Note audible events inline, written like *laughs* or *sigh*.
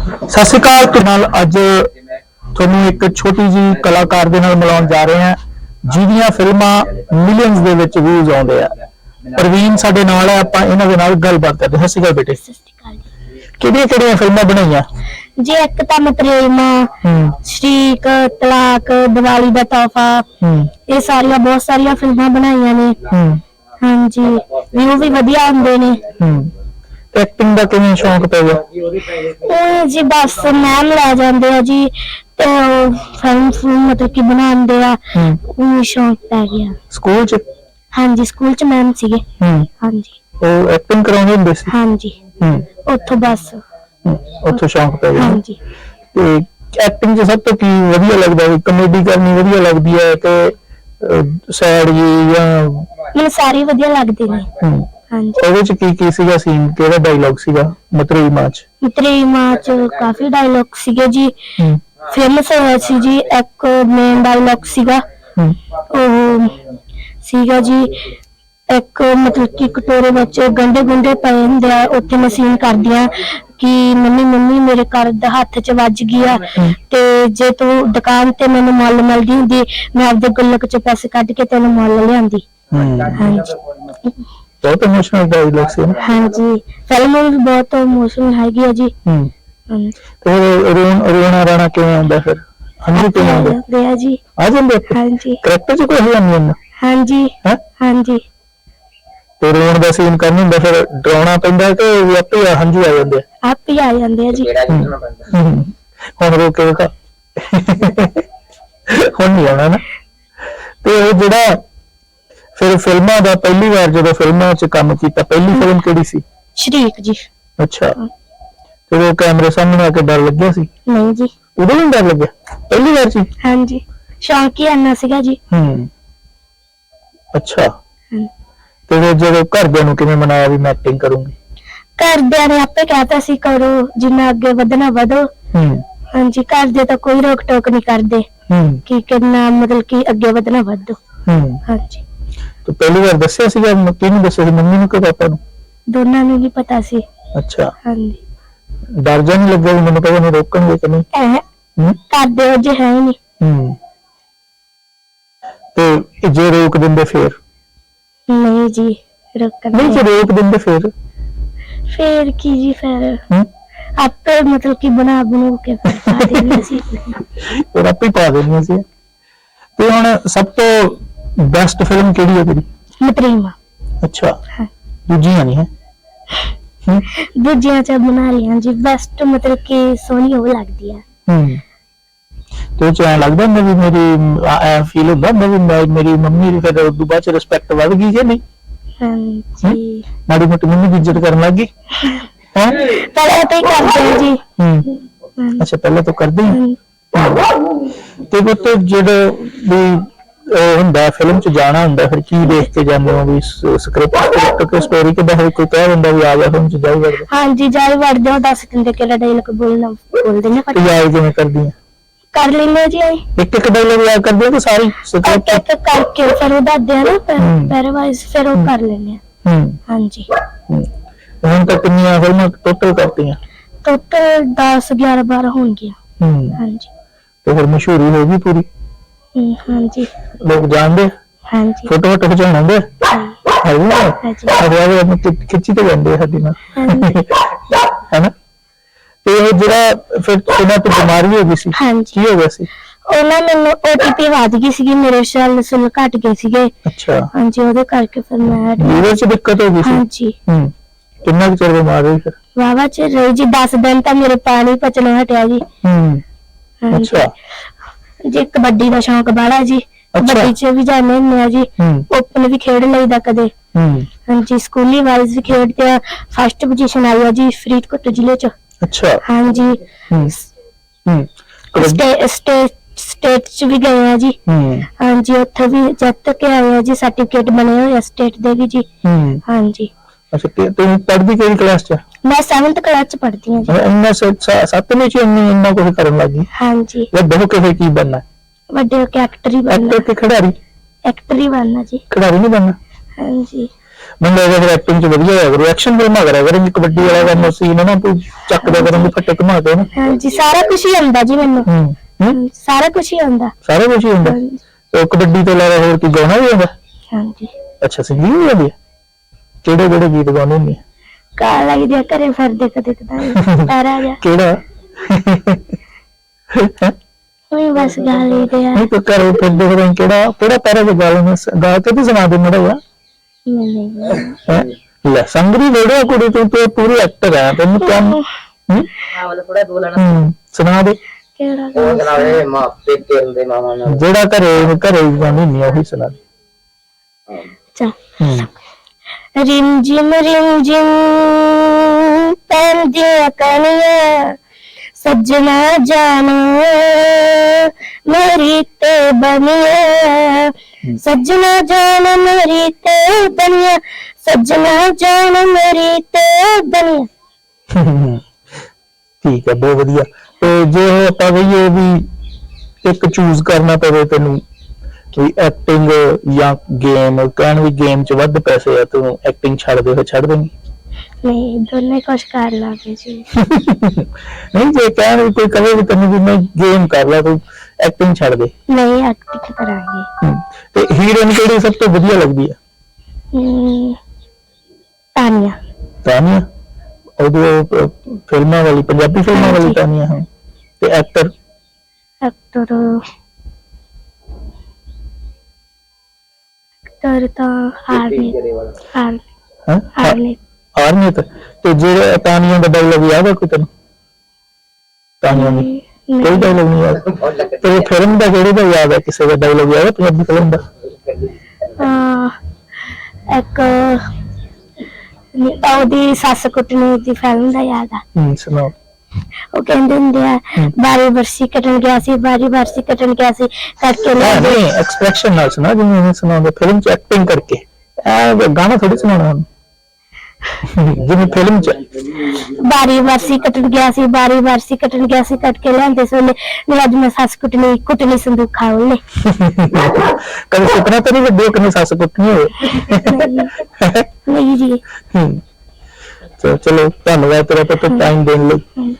ਸਤਿ ਸ਼੍ਰੀ ਅਕਾਲ ਤੁਹਾਡੇ ਨਾਲ ਅੱਜ ਤੁਹਾਨੂੰ ਇੱਕ ਛੋਟੀ ਜੀ ਕਲਾਕਾਰ ਦੇ ਨਾਲ ਮਿਲਾਉਣ ਜਾ ਰਹੇ ਹਾਂ ਜਿਹਦੀਆਂ ਫਿਲਮਾਂ ਮਿਲੀਅਨਸ ਦੇ ਵਿੱਚ ਵਿਊਜ਼ ਆਉਂਦੇ ਆ। ਪ੍ਰਵੀਨ ਸਾਡੇ ਨਾਲ ਹੈ ਆਪਾਂ ਇਹਨਾਂ ਦੇ ਨਾਲ ਗੱਲਬਾਤ ਕਰਦੇ ਹਾਂ। ਸਤਿ ਸ਼੍ਰੀ ਅਕਾਲ ਬੇਟੇ। ਸਤਿ ਸ਼੍ਰੀ ਅਕਾਲ ਜੀ। ਕਿਹੜੀਆਂ ਕਿਹੜੀਆਂ ਫਿਲਮਾਂ ਬਣਾਈਆਂ? ਜੀ ਇੱਕ ਤਾਂ ਮਤਰੇਮਾ ਹੂੰ। ਸ਼ਰੀਕ ਤਲਾਕ ਦੀਵਾਲੀ ਦਾ ਤੋਹਫਾ ਹੂੰ। ਇਹ ਸਾਰੀਆਂ ਬਹੁਤ ਸਾਰੀਆਂ ਫਿਲਮਾਂ ਬਣਾਈਆਂ ਨੇ। ਹੂੰ। ਹਾਂਜੀ ਵਿਊ ਵੀ ਵਧੀਆ ਹੁੰਦੇ ਨੇ। ਹੂੰ। ਐਕਟਿੰਗ ਦਾ ਕਿਵੇਂ ਸ਼ੌਂਕ ਪੈ ਗਿਆ? ਉਹ ਜੀ ਬਸ ਮੈਮ ਲੈ ਜਾਂਦੇ ਆ ਜੀ ਤੇ ਫਿਲਮ ਫਿਲਮ ਮਤਲਬ ਕਿ ਬਣਾਉਂਦੇ ਆ ਹੂੰ। ਉਹ ਸ਼ੌਂਕ ਪੈ ਗਿਆ। ਸਕੂਲ ਚ? ਹਾਂਜੀ ਸਕੂਲ ਚ ਮੈਮ ਸੀਗੇ। ਹੂੰ। ਹਾਂਜੀ। ਉਹ ਐਕਟਿੰਗ ਕਰਾਉਂਦੇ ਹੁੰਦੇ ਸੀ? ਹਾਂਜੀ। ਹੂੰ। ਉੱਥੋਂ ਬਸ। ਹੂੰ, ਉੱਥੋਂ ਸ਼ੌਂਕ ਪੈ ਗਿਆ। ਹਾਂਜੀ। ਤੇ ਐਕਟਿੰਗ 'ਚ ਸਭ ਤੋਂ ਕੀ ਵਧੀਆ ਲੱਗਦਾ ਹੈ? ਕਮੇਡੀ ਕਰਨੀ ਵਧੀਆ ਲੱਗਦੀ ਹੈ ਕਿ ਸੈਡ ਜੀ ਜਾਂ ਮੈਨੂੰ ਸਾਰੇ ਵਧੀਆ ਲੱਗਦੇ ਨੇ। ਹਮ, ਹਾਂਜੀ। ਉਹਦੇ 'ਚ ਕੀ ਕੀ ਸੀਗਾ ਸੀਨ ਕਿਹੜਾ ਡਾਇਲੌਗ ਸੀਗਾ? ਮਤਰੀ ਮਾਚ ਮਤਰੇਮਾ ਚ ਕਾਫੀ ਡਾਇਲੌਗ ਸੀਗੇ ਜੀ। ਫੇਮਸ ਹੋਇਆ ਸੀ ਜੀ ਇੱਕ ਮੇਨ ਡਾਇਲੌਗ ਸੀਗਾ। ਉਹ ਸੀਗਾ ਜੀ ਇੱਕ ਮਤਲਬ ਕਿ ਕਟੋਰੇ ਵਿੱਚ ਗੰਡੇ ਗੁੰਡੇ ਪਏ ਹੁੰਦੇ ਆ ਉੱਥੇ ਮਸ਼ੀਨ ਕਰਦੀਆਂ ਕਿ ਮੰਮੀ ਮੰਮੀ ਮੇਰੇ ਘਰ ਦਾ ਹੱਥ 'ਚ ਵੱਜ ਗਿਆ। ਤੇ ਜੇ ਤੂੰ ਦੁਕਾਨ ਤੇ ਮੈਨੂੰ ਮੁੱਲ ਮਿਲਦੀ ਹੁੰਦੀ ਮੈਂ ਆਪਦੇ ਗੁੱਲਕ 'ਚ ਪੈਸੇ ਕੱਢ ਕੇ ਤੈਨੂੰ ਮੁੱਲ ਲਿਆਂਦੀ। ਹਮ। ਹਾਂਜੀ। ਬਹੁਤ ਇਮੋਸ਼ਨਲ ਡਾਇਲੌਗ ਸੀ ਨਾ। ਹਾਂਜੀ ਫਿਲਮ ਵੀ ਬਹੁਤ ਇਮੋਸ਼ਨਲ ਹੈਗੀ ਆ ਜੀ। ਹਮ, ਹਾਂਜੀ ਤੇ ਫਿਰ ਰੋਣ ਰੋਣਾ ਰਾਣਾ ਕਿਵੇਂ ਆਉਂਦਾ ਫਿਰ? ਹੰਝੂ ਕਿਵੇਂ ਆਉਂਦਾ? ਆ ਜੀ। ਆ ਜਾਂਦੇ ਹਾਂਜੀ। ਕਰੈਕਟਰ 'ਚ ਕੋਈ ਹੈ ਨਹੀਂ ਹੁੰਦਾ ਹਾਂਜੀ। ਹੈ? ਹਾਂਜੀ। ਤੇ ਰੋਣ ਦਾ ਸੀਨ ਕਰਨਾ ਹੁੰਦਾ ਫਿਰ ਡਰਾਉਣਾ ਪੈਂਦਾ ਕਿ ਵੀ ਆਪੇ ਆ ਹੰਝੂ ਆ ਜਾਂਦੇ ਆ? ਆਪ ਹੀ ਆ ਜਾਂਦੇ ਆ ਜੀ। ਹਮ, ਹੁਣ ਰੋ ਕੇ ਵਿਖਾ ਹੁਣ ਨਹੀਂ ਆਉਣਾ ਨਾ। ਤੇ ਉਹ ਜਿਹੜਾ ਫਿਰ ਫਿਲਮਾਂ ਦਾ ਪਹਿਲੀ ਵਾਰ ਜਦੋਂ ਫਿਲਮਾਂ 'ਚ ਕੰਮ ਕੀਤਾ ਪਹਿਲੀ ਫਿਲਮ ਕਿਹੜੀ ਸੀ? ਸ਼ਰੀਕ ਜੀ। ਅੱਛਾ। ਤੇ ਉਹ ਕੈਮਰੇ ਸਾਹਮਣੇ ਆ ਕੇ ਡਰ ਲੱਗਿਆ ਸੀ? ਨਹੀਂ ਜੀ। ਉਦੋਂ ਵੀ ਡਰ ਲੱਗਿਆ? ਪਹਿਲੀ ਵਾਰ ਸੀ? ਹਾਂਜੀ। ਸ਼ੌਂਕ ਹੀ ਇੰਨਾ ਸੀਗਾ ਜੀ। ਹੂੰ ਅੱਛਾ। ਹਮ। ਤੇ ਫਿਰ ਜਦੋਂ ਘਰਦਿਆਂ ਨੂੰ ਕਿਵੇਂ ਮਨਾਇਆ ਵੀ ਮੈਂ ਐਕਟਿੰਗ ਕਰੂੰਗੀ? ਘਰਦਿਆਂ ਨੇ ਆਪੇ ਕਹਿਤਾ ਸੀ ਕਰੋ ਜਿੰਨਾ ਅੱਗੇ ਵਧਣਾ ਵਧੋ। ਹੂੰ ਹਾਂਜੀ ਘਰਦੇ ਤਾਂ ਕੋਈ ਰੋਕ ਟੋਕ ਨਹੀਂ ਕਰਦੇ ਹੂੰ ਕਿ ਕਿੰਨਾ ਮਤਲਬ ਕਿ ਅੱਗੇ ਵਧਣਾ ਵਧੋ। ਹੂੰ ਹਾਂਜੀ। ਤੇ ਪਹਿਲੀ ਵਾਰ ਦੱਸਿਆ ਸੀਗਾ ਮ- ਕਿਹਨੂੰ ਦੱਸਿਆ ਸੀ? ਮੰਮੀ ਨੂੰ ਕਿ ਪਾਪਾ ਨੂੰ? ਦੋਨਾਂ ਨੂੰ ਨਹੀਂ ਪਤਾ ਸੀ। ਅੱਛਾ। ਹਾਂਜੀ। ਡਰ ਜਾਂ ਨਹੀਂ ਲੱਗਿਆ ਵੀ ਮੈਨੂੰ ਪਤਾ ਨਹੀਂ ਰੋਕਣਗੇ ਕਿ ਨਹੀਂ? ਐ ਹੂੰ। ਕਰਦੇ ਉਹ ਜੇ ਹੈ ਹੀ ਨਹੀਂ। ਹੂੰ। ਤੇ ਜੇ ਰੋਕ ਦਿੰਦੇ ਫੇਰ? ਨਹੀਂ ਜੀ ਰੋਕਣ ਨਹੀਂ ਜੇ ਰੋਕ ਦਿੰਦੇ ਫੇਰ? ਫੇਰ ਕੀ ਜੀ ਫਿਰ? ਹੂੰ? ਆਪੇ ਮਤਲਬ ਕਿ ਬਣਾ ਬਣੂ ਕੇ ਫਿਰ ਪਾ ਦੇਣੀ ਸੀ। *laughs* ਫਿਰ ਆਪੇ ਪਾ ਦੇਣੀਆਂ ਸੀ। ਤੇ ਹੁਣ ਸਭ ਤੋਂ ਬੈਸਟ ਫਿਲਮ ਕਿਹੜੀ ਹੈ ਤੇਰੀ? ਮਤਰੀਮਾ ਅੱਛਾ। ਹਾਂ। ਦੂਜੀਆਂ ਨਹੀਂ ਹੈ। ਹੂੰ। ਦੂਜਿਆਂ ਚ ਬਣਾ ਲਿਆ ਜੀ ਬੈਸਟ ਮਤਲਬ ਕਿ ਸੋਹਣੀ ਉਹ ਲੱਗਦੀ ਆ। ਹੂੰ। ਤੇ ਉਹ ਚ ਐਂ ਲੱਗਦਾ ਹੁੰਦਾ ਵੀ ਮੇਰੀ ਐ ਫੀਲ ਹੁੰਦਾ ਹੁੰਦਾ ਵੀ ਮੈਂ- ਮੇਰੀ ਮੰਮੀ ਦੀ ਫਿਰ ਉਦੋਂ ਬਾਅਦ ਚ ਰਿਸਪੈਕਟ ਵੱਧ ਗਈ ਕਿ ਨਹੀਂ? ਹਾਂਜੀ। ਮਾੜੀ ਮੋਟੀ ਮੰਮੀ ਦੀ ਇੱਜ਼ਤ ਕਰਨ ਲੱਗ ਗਈ। ਹੈਂ? ਪਹਿਲਾਂ ਤਾਂ ਹੀ ਕਰਦੇ ਆ ਜੀ। ਹੂੰ। ਅੱਛਾ ਪਹਿਲਾਂ ਤੋਂ ਕਰਦੇ ਹੀ। ਹਾਂਜੀ। ਤੇ ਪੁੱਤ ਜਦੋਂ ਵੀ ਹੁੰਦਾ ਫਿਲਮ ਚ ਜਾਣਾ ਹੁੰਦਾ ਫਿਰ ਕੀ ਦੇਖ ਕੇ ਜਾਂਦੇ ਹੋ ਵੀ ਸਕ੍ਰਿਪਟ ਕੇ ਸਟੋਰੀ ਕਿਦਾਂ ਹੋਈ ਕੋਈ ਕਹਿ ਦਿੰਦਾ ਵੀ ਆ ਜਾ ਫਿਲਮ ਚ ਜਾਊਗਾ ਹਾਂਜੀ ਜਾਈ ਵੜਦੇ ਹੋ ਦੱਸ ਦਿੰਦੇ ਕਿਹੜਾ ਡਾਇਲੌਗ ਬੋਲਣਾ ਬੋਲ ਦਿੰਦੇ ਤੇ ਪਰ ਯਾਦ ਕਿਵੇਂ ਕਰਦੀ ਹੈ ਕਰ ਲੈਂਦੇ ਜੀ। ਇੱਕ ਇੱਕ ਡਾਇਲੌਗ ਯਾਦ ਕਰਦੀ ਹੈ ਕਿ ਸਾਰੀ ਸਕ੍ਰਿਪਟ ਇੱਕ ਕਰਕੇ ਫਿਰ ਉਹ ਦੱਸਦੇ ਆ ਨਾ ਹਮ। ਪੈਰਵਾਈਜ਼ ਫਿਰ ਉਹ ਕਰ ਲੈਂਦੇ ਆ। ਹਾਂਜੀ। ਹੁਣ ਤੱਕ ਕਿੰਨੀਆਂ ਫਿਲਮਾਂ ਟੋਟਲ ਕਰਤੀਆਂ? ਟੋਟਲ 10 11 12 ਹੋਣਗੀਆਂ। ਹਾਂਜੀ। ਤੇ ਫਿਰ ਮਸ਼ਹੂਰੀ ਹੋ ਗਈ ਪੂਰੀ? ਹਮ, ਹਾਂਜੀ। ਲੋਕ ਜਾਣਦੇ? ਹਾਂਜੀ। ਫੋਟੋ ਫੋਟੋ ਖਿਚਾਉਂਦੇ ਹੈ। ਵੀ ਹਾਂਜੀ। ਅਰੇ ਉਹ ਖਿੱਚੀ ਤੇ ਜਾਂਦੇ ਆ ਸਾਡੀ ਨਾਲ। ਹਾਂਜੀ। ਹੈਨਾ? ਤੇ ਉਹ ਜਿਹੜਾ ਫਿਰ ਉਹਨਾਂ ਤੋਂ ਬਿਮਾਰੀ ਹੋ ਗਈ ਸੀ ਹਾਂਜੀ। ਕੀ ਹੋ ਗਿਆ ਸੀ? ਉਹਨਾਂ ਮੈਨੂੰ OTP ਵੱਧ ਗਈ ਸੀਗੀ ਮੇਰੇ ਸੈੱਲ ਸੁਲ ਘਟ ਗਏ ਸੀਗੇ। ਅੱਛਾ। ਹਾਂਜੀ ਉਹਦੇ ਕਰਕੇ ਫਿਰ ਮੈਂ ਲੀਵਰ 'ਚ ਦਿੱਕਤ ਹੋ ਗਈ ਸੀ? ਹਾਂਜੀ। ਹੂੰ। ਕਿੰਨਾ ਕੁ ਚਿਰ ਬਿਮਾਰ ਰਹੀ ਫਿਰ? ਵਾਵਾ ਚ ਰਹੀ ਜੀ 10 ਦਿਨ ਤਾਂ ਮੇਰੇ ਪਾਣੀ ਪਚਣੋਂ ਹਟਿਆ ਜੀ। ਹੂੰ। ਹਾਂਜੀ। ਅੱਛਾ। ਜੀ ਕਬੱਡੀ ਦਾ ਸ਼ੌਂਕ ਬਾੜਾ ਜੀ ਕਬੱਡੀ ਚ ਵੀ ਜਾਂਦੇ ਹੁੰਦੇ ਆ ਜੀ ਹੂੰ। ਓਪਨ ਵੀ ਖੇਡ ਲਈਦਾ ਕਦੇ। ਹੂੰ। ਹਾਂਜੀ ਸਕੂਲੀ ਵਾਈਜ਼ ਵੀ ਖੇਡਦੇ ਆ ਫਸਟ ਪੋਜੀਸ਼ਨ ਆਈ ਆ ਜੀ ਫਰੀਦਕੋਟ ਜ਼ਿਲ੍ਹੇ ਚ। ਅੱਛਾ। ਹਾਂਜੀ। ਹੂੰ। ਹੂੰ। ਕਬੱਡੀ- ਸਟੇ ਸਟੇਟ ਸਟੇਟ ਚ ਵੀ ਗਏ ਆ ਜੀ। ਹੂੰ। ਹਾਂਜੀ ਉੱਥੇ ਵੀ ਜਿੱਤ ਕੇ ਆਏ ਆ ਜੀ ਸਰਟੀਫਿਕੇਟ ਬਣੇ ਹੋਏ ਆ ਸਟੇਟ ਦੇ ਵੀ ਜੀ। ਹੂੰ। ਹਾਂਜੀ। ਅੱਛਾ ਤੇ ਤੂੰ ਪੜ੍ਹਦੀ ਕਿਹੜੀ ਕਲਾਸ 'ਚ? ਮੈਂ 7th ਕਲਾਸ ਚ ਪੜ੍ਹਦੀ ਹਾਂ ਜੀ। ਇੰਨਾ ਸੱਤਵੇਂ 'ਚ ਇੰਨੀ ਇੰਨਾ ਕੁਝ ਕਰਨ ਲੱਗੀ। ਹਾਂਜੀ। ਵੱਡੇ ਹੋ ਕੇ ਫਿਰ ਕੀ ਬਣਨਾ? ਵੱਡੇ ਹੋ ਕੇ ਐਕਟਰ ਹੀ ਬਣਨਾ। ਐਕਟਰ ਕਿ ਖਿਡਾਰੀ? ਐਕਟਰ ਹੀ ਬਣਨਾ ਜੀ। ਖਿਡਾਰੀ ਨਹੀਂ ਬਣਨਾ? ਹਾਂਜੀ। ਮੈਨੂੰ ਲੱਗਦਾ ਫਿਰ ਐਕਟਿੰਗ ਚ ਵਧੀਆ ਹੋਇਆ ਕਰੂ। ਐਕਸ਼ਨ ਫਿਲਮਾਂ ਕਰਿਆ ਕਰੇ। ਜੀ ਕਬੱਡੀ ਵਾਲਾ ਕੰਮ ਸੀਨ ਨਾ ਤੂੰ ਚੱਕਦਾ ਕਰਾਂਗੇ ਫੱਟੇ ਘੁਮਾ ਕੇ ਨਾ। ਹਾਂਜੀ ਸਾਰਾ ਕੁਝ ਹੀ ਆਉਂਦਾ ਜੀ ਮੈਨੂੰ। ਹੂੰ ਹੂੰ। ਸਾਰਾ ਕੁਝ ਹੀ ਆਉਂਦਾ। ਸਾਰਾ ਕੁਝ ਹੀ ਹੁੰਦਾ ਹਾਂਜੀ। ਉਹ ਕਬੱਡੀ ਤੋਂ ਇਲਾਵਾ ਹੋਰ ਕੀ ਗਾਉਣਾ ਵੀ ਆਉਂਦਾ? ਹਾਂਜੀ। ਅੱਛਾ ਸਿੰਗਿੰਗ ਵੀ ਆਉਂਦੀ ਹੈ ਕਿਹੜੇ ਕਿਹੜੇ ਗੀਤ ਗਾਉਂਦੇ ਹੁੰਦੇ ਆ? ਕਾ ਲੱਗਦੀ ਆ ਘਰੇ ਫਿਰਦੇ ਕਦੇ ਕਦਾਈ ਤਾਰਾ ਜਾ ਕਿਹੜਾ? ਕੋਈ ਬਸ ਗਾ ਲਈਦੇ ਆ। ਨਹੀਂ ਤੂੰ ਘਰੇ ਫਿਰਦੇ ਫਿਰ ਕਿਹੜਾ? ਕਿਹੜਾ ਪੈਰਾ ਦੇ ਗਾਲ ਨੂੰ ਗਾ ਕੇ ਤੇ ਸੁਣਾ ਦੇ ਨਹੀਂ ਹੈਂ? ਲੈ ਸੰਗਰੀ ਵੇੜਿਆ ਕੁੜੀ ਤੂੰ ਤੇ ਪੂਰੀ ਐਕਟਰ ਹੈ ਤੈਨੂੰ ਕੰਮ ਹੂੰ। ਹਾਂ? ਮਤਲਬ ਥੋੜਾ ਬੋਲਣਾ ਹੂੰ, ਸੁਣਾ ਦੇ। ਕਿਹੜਾ ਉਹ ਗਾ? ਜਨਾਵੇ ਮਾਂ ਪੇਕੇ ਹੁੰਦੇ ਮਾਮਾ ਨਾਲ। ਜਿਹੜਾ ਘਰੇ ਘਰੇ ਗਾਣੀ ਨਹੀਂ ਉਹੀ ਸੁਣਾ ਦੇ। ਹੂੰ। ਰਿਮ ਜਿਮ ਰਿਮ ਜਿਮ। ਪੈਂਦੀਆਂ ਕਣੀਆਂ ਸੱਜਣਾ ਜਾਣੋ ਮੇਰੀ ਤੇ ਬਣਿਆ। ਸੱਜਣਾ ਜਾਣ ਮੇਰੀ ਤੇ ਬਣਿਆ। ਸੱਜਣਾ ਜਾਣ ਮੇਰੀ ਤੇ ਬਣੀਆਂ। ਠੀਕ ਹੈ, ਬਹੁਤ ਵਧੀਆ। ਤੇ ਜੇ ਆਪਾਂ ਕਹੀਏ ਵੀ ਇੱਕ ਚੂਜ਼ ਕਰਨਾ ਪਵੇ ਤੈਨੂੰ। ਵੀ ਐਕਟਿੰਗ ਜਾਂ ਗੇਮ ਕਹਿਣ ਵੀ ਗੇਮ 'ਚ ਵੱਧ ਪੈਸੇ ਆ ਤੂੰ ਐਕਟਿੰਗ ਛੱਡ ਦੇ ਫਿਰ ਛੱਡ ਦੇਂਗੀ ਨਹੀਂ ਦੋਨੇ ਕੁਛ ਕਰ ਲਾਂਗੇ ਜੀ। *laughs* ਨਹੀਂ ਜੇ ਕਹਿਣ ਵੀ ਕੋਈ ਕਹੇ ਵੀ ਤੈਨੂੰ ਵੀ ਮੈਂ ਗੇਮ ਕਰ ਲਾ ਤੂੰ ਐਕਟਿੰਗ ਛੱਡ ਦੇ। ਨਹੀਂ ਐਕਟਿੰਗ ਕਰਾਂਗੇ। ਹਮ, ਤੇ ਹੀਰੋਇਨ ਕਿਹੜੀ ਸਭ ਤੋਂ ਵਧੀਆ ਲੱਗਦੀ ਹੈ ਹਮ, ਤਾਨੀਆ। ਤਾਨੀਆ? ਉਹਦੀ ਫਿਲਮਾਂ ਵਾਲੀ ਪੰਜਾਬੀ ਫਿਲਮਾਂ ਵਾਲੀ ਹਾਂਜੀ। ਤਾਨੀਆ ਹਾਂ। ਤੇ ਐਕਟਰ ਐਕਟਰ ਤਾਂ ਆਰਮੀ ਤੇਰੇ ਵਾਲਾ ਆਰਮੀ ਹਾਂ ਆਰਮੀ ਤੇ ਤੇ ਜਿਹੜੇ ਤਾਨੀਆ ਦਾ ਡਾਇਲੌਗ ਯਾਦ ਹੈ ਕੋਈ ਤੈਨੂੰ ਤਾਨੀਆ ਦੀ ਕੋਈ ਡਾਇਲੌਗ ਨਹੀਂ ਯਾਦ ਤੇ ਫਿਲਮ ਦਾ ਕਿਹੜੇ ਦਾ ਯਾਦ ਹੈ ਕਿਸੇ ਦਾ ਡਾਇਲੌਗ ਯਾਦ ਹੈ ਪੰਜਾਬੀ ਫਿਲਮ ਦਾ ਇੱਕ ਨੀ- ਉਹਦੀ ਸੱਸ ਕੁੱਟਣੀ ਦੀ ਫਿਲਮ ਦਾ ਯਾਦ ਆ ਹਮ ਸੁਣਾਓ ਉਹ ਕਹਿੰਦੇ ਹੁੰਦੇ ਆ ਬਾਰੀ ਬਰਸੀ ਕੱਟਣ ਗਿਆ ਸੀ ਬਾਰੀ ਬਰਸੀ ਕੱਟਣ ਗਿਆ ਸੀ ਕਰਕੇ ਲੈ ਹਾਂ ਨਹੀਂ ਐਕਸਪ੍ਰੈਸ਼ਨ ਨਾਲ ਸੁਣਾ ਜਿਵੇਂ ਉਹਨੇ ਸੁਣਾਉਂਦੇ ਫਿਲਮ 'ਚ ਐਕਟਿੰਗ ਕਰਕੇ। ਇਹ ਗਾਣਾ ਥੋੜੀ ਸੁਣਾਉਣਾ ਹੁਣ ਜਿਵੇਂ ਫਿਲਮ 'ਚ। ਬਾਰੀ ਬਰਸੀ ਕੱਟਣ ਗਿਆ ਸੀ ਬਾਰੀ ਬਰਸੀ ਕੱਟਣ ਗਿਆ ਸੀ ਕੱਟ ਕੇ ਲਿਆਂਦੇ ਸੀ ਉਹਨੇ। ਨਹੀਂ ਅੱਜ ਮੈਂ ਸੱਸ ਕੁੱਟਣੀ ਕੁੱਟਣੀ ਸੰਦੂਖਾ ਉਹਨੇ। ਕਦੇ ਸੁਪਨਾ ਤਾਂ ਨਹੀਂ ਵੱਡੇ ਕਿ ਸੱਸ ਕੁੱਟਣੀ ਹੋਵੇ। ਨਹੀਂ ਜੀ। ਹਮ। ਚਲੋ ਧੰਨਵਾਦ ਤੇਰਾ ਪੁੱਤ ਟਾਈਮ ਦੇਣ ਲਈ।